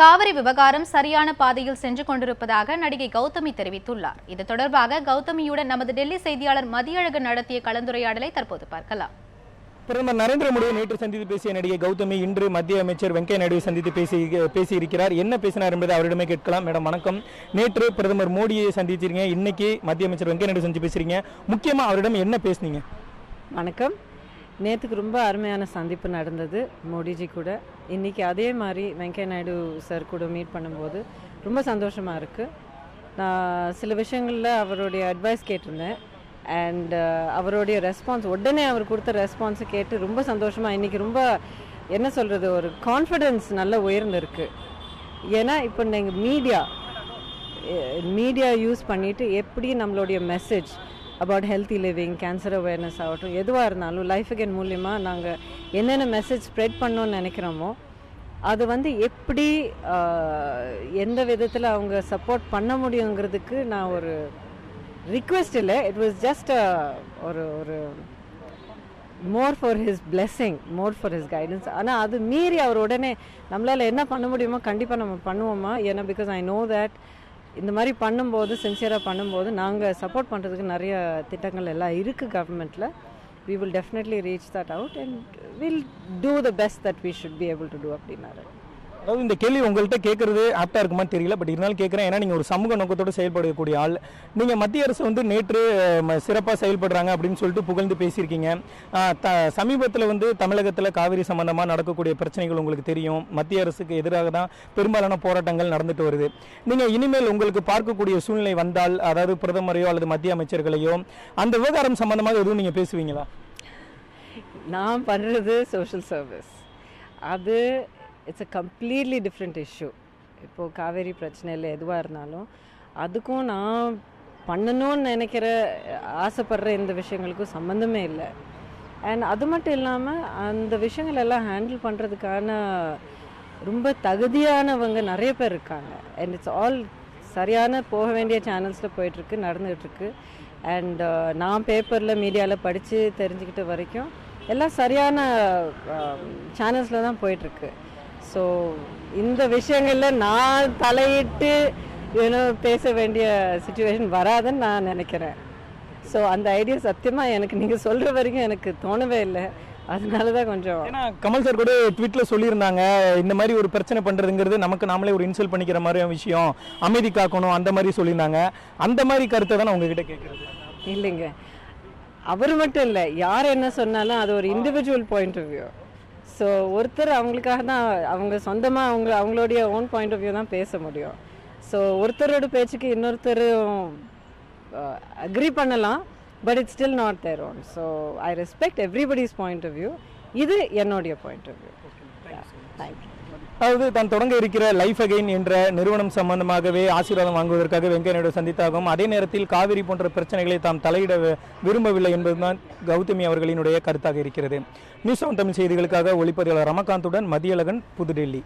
காவிரி விவகாரம் சரியான பாதையில் சென்று கொண்டிருப்பதாக நடிகை கௌதமி தெரிவித்துள்ளார். இது தொடர்பாக கௌதமியுடன் நமது டெல்லி செய்தியாளர் மதியழகன் நடத்திய கலந்துரையாடலை தற்போது பார்க்கலாம். பிரதமர் நரேந்திர மோடியை நேற்று சந்தித்து பேசிய நடிகை கௌதமி இன்று மத்திய அமைச்சர் வெங்கையா நாயுடுவை சந்தித்து பேசி பேசியிருக்கிறார். என்ன பேசினார் என்பதை அவரிடமே கேட்கலாம். மேடம் வணக்கம். நேற்று பிரதமர் மோடியை சந்திச்சிருங்க இன்னைக்கு மத்திய அமைச்சர் வெங்கையா நாயுடு சந்தித்து பேசுறீங்க. முக்கியமா அவரிடம் என்ன பேசுனீங்க? வணக்கம். நேற்றுக்கு ரொம்ப அருமையான சந்திப்பு நடந்தது. மோடிஜி கூட. இன்றைக்கி அதே மாதிரி வெங்கைய நாயுடு சார் கூட மீட் பண்ணும்போது ரொம்ப சந்தோஷமாக இருக்குது நான் சில விஷயங்களில் அவருடைய அட்வைஸ் கேட்டிருந்தேன். அண்ட் uh, அவருடைய ரெஸ்பான்ஸ் உடனே அவர் கொடுத்த ரெஸ்பான்ஸை கேட்டு ரொம்ப சந்தோஷமாக இன்றைக்கி ரொம்ப என்ன சொல்கிறது ஒரு கான்ஃபிடென்ஸ் நல்ல உயர்ந்திருக்கு. ஏன்னா இப்போ நீங்கள் மீடியா மீடியா யூஸ் பண்ணிவிட்டு எப்படி நம்மளுடைய message about healthy living cancer awareness ஆகட்டும் எதுவாக இருந்தாலும் லைஃப் அகேன் மூலியமாக நாங்கள் என்னென்ன மெசேஜ் ஸ்ப்ரெட் பண்ணோன்னு நினைக்கிறோமோ அது வந்து எப்படி எந்த விதத்தில் அவங்க சப்போர்ட் பண்ண முடியுங்கிறதுக்கு நான் ஒரு ரிக்வெஸ்ட் இல்லை. இட் வாஸ் ஜஸ்ட் ஒரு ஒரு more for his blessing more for his guidance ஆனால் அது மீறி அவர் உடனே நம்மளால் என்ன பண்ண முடியுமோ கண்டிப்பாக நம்ம பண்ணுவோமா? ஏன்னா பிகாஸ் ஐ நோ தட் இந்த மாதிரி பண்ணும்போது சின்சியராக பண்ணும்போது நாங்கள் சப்போர்ட் பண்ணுறதுக்கு நிறைய திட்டங்கள் எல்லாம் இருக்குது கவர்மெண்ட்டில் we will definitely reach that out and will do the best that we should be able to do அப்படின்னாரு. அதாவது இந்த கேள்வி உங்கள்கிட்ட கேட்குறது ஆப்டாக இருக்குமான்னு தெரியல பட் இருந்தாலும் கேட்குறேன். ஏன்னா நீங்கள் ஒரு சமூக நோக்கத்தோடு செயல்படக்கூடிய ஆள். நீங்கள் மத்திய அரசு வந்து நேற்று சிறப்பாக செயல்படுறாங்க அப்படின்னு சொல்லிட்டு புகழ்ந்து பேசியிருக்கீங்க. த சமீபத்தில் வந்து தமிழகத்தில் காவிரி சம்பந்தமாக நடக்கக்கூடிய பிரச்சனைகள் உங்களுக்கு தெரியும். மத்திய அரசுக்கு எதிராக தான் பெரும்பாலான போராட்டங்கள் நடந்துட்டு வருது. நீங்கள் இனிமேல் உங்களுக்கு பார்க்கக்கூடிய சூழ்நிலை வந்தால் அதாவது பிரதமரையோ அல்லது மத்திய அமைச்சர்களையோ அந்த விவகாரம் சம்பந்தமாக எதுவும் நீங்கள் பேசுவீங்களா? நான் பண்ணுறது சோஷியல் சர்வீஸ் அது it's a completely different issue இப்போது காவேரி பிரச்சனையில் எதுவாக இருந்தாலும் அதுக்கும் நான் பண்ணணும்னு நினைக்கிற ஆசைப்படுற இந்த விஷயங்களுக்கும் சம்மந்தமே இல்லை. அண்ட் அது மட்டும் இல்லாமல் அந்த விஷயங்கள் எல்லாம் ஹேண்டில் பண்ணுறதுக்கான ரொம்ப தகுதியானவங்க நிறைய பேர் இருக்காங்க. அண்ட் இட்ஸ் ஆல் சரியான போக வேண்டிய சேனல்ஸில் போயிட்டுருக்கு நடந்துகிட்ருக்கு அண்ட் uh, நான் பேப்பரில் மீடியாவில் படித்து தெரிஞ்சுக்கிட்ட வரைக்கும் எல்லாம் சரியான um, சேனல்ஸில் தான் போயிட்டுருக்கு. ஸோ இந்த விஷயங்களில் நான் தலையிட்டு ஏன்னோ பேச வேண்டிய சுச்சுவேஷன் வராதுன்னு நான் நினைக்கிறேன். ஸோ அந்த ஐடியா சத்தியமாக எனக்கு நீங்கள் சொல்கிற வரைக்கும் எனக்கு தோணவே இல்லை. அதனால தான் கொஞ்சம் ஏன்னா கமல் சார் கூட ட்வீட்ல சொல்லியிருந்தாங்க இந்த மாதிரி ஒரு பிரச்சனை பண்றதுங்கிறது நமக்கு நாமளே ஒரு இன்சல்ட் பண்ணிக்கிற மாதிரி விஷயம் அமைதி காக்கணும் அந்த மாதிரி சொல்லியிருந்தாங்க. அந்த மாதிரி கருத்தை தான் நான் உங்ககிட்ட கேட்கறது. இல்லைங்க. அவர் மட்டும் இல்லை யார் என்ன சொன்னாலும் அது ஒரு individual point of view so ஒருத்தர் அவங்களுக்காக தான் அவங்க சொந்தமாக அவங்க அவங்களுடைய ஓன் பாயிண்ட் ஆஃப் வியூ தான் பேச முடியும். ஸோ ஒருத்தரோட பேச்சுக்கு இன்னொருத்தரும் அக்ரி பண்ணலாம் but it's still not their own so I respect everybody's point of view இது என்னுடைய பாயிண்ட் ஆஃப் வியூ தேங்க்யூ அதாவது தான் தொடங்க இருக்கிற லைஃப் அகைன் என்ற நிறுவனம் சம்பந்தமாகவே ஆசீர்வாதம் வாங்குவதற்காக வெங்கையா நாயுடு சந்தித்தாகும். அதே நேரத்தில் காவிரி போன்ற பிரச்சனைகளை தாம் தலையிட விரும்பவில்லை என்பதுதான் கௌதமி அவர்களினுடைய கருத்தாக இருக்கிறது. நியூஸ் ஆன் தமிழ் செய்திகளுக்காக ஒளிப்பதிவாளர் ரமகாந்துடன் மதியழகன் புதுடெல்லி.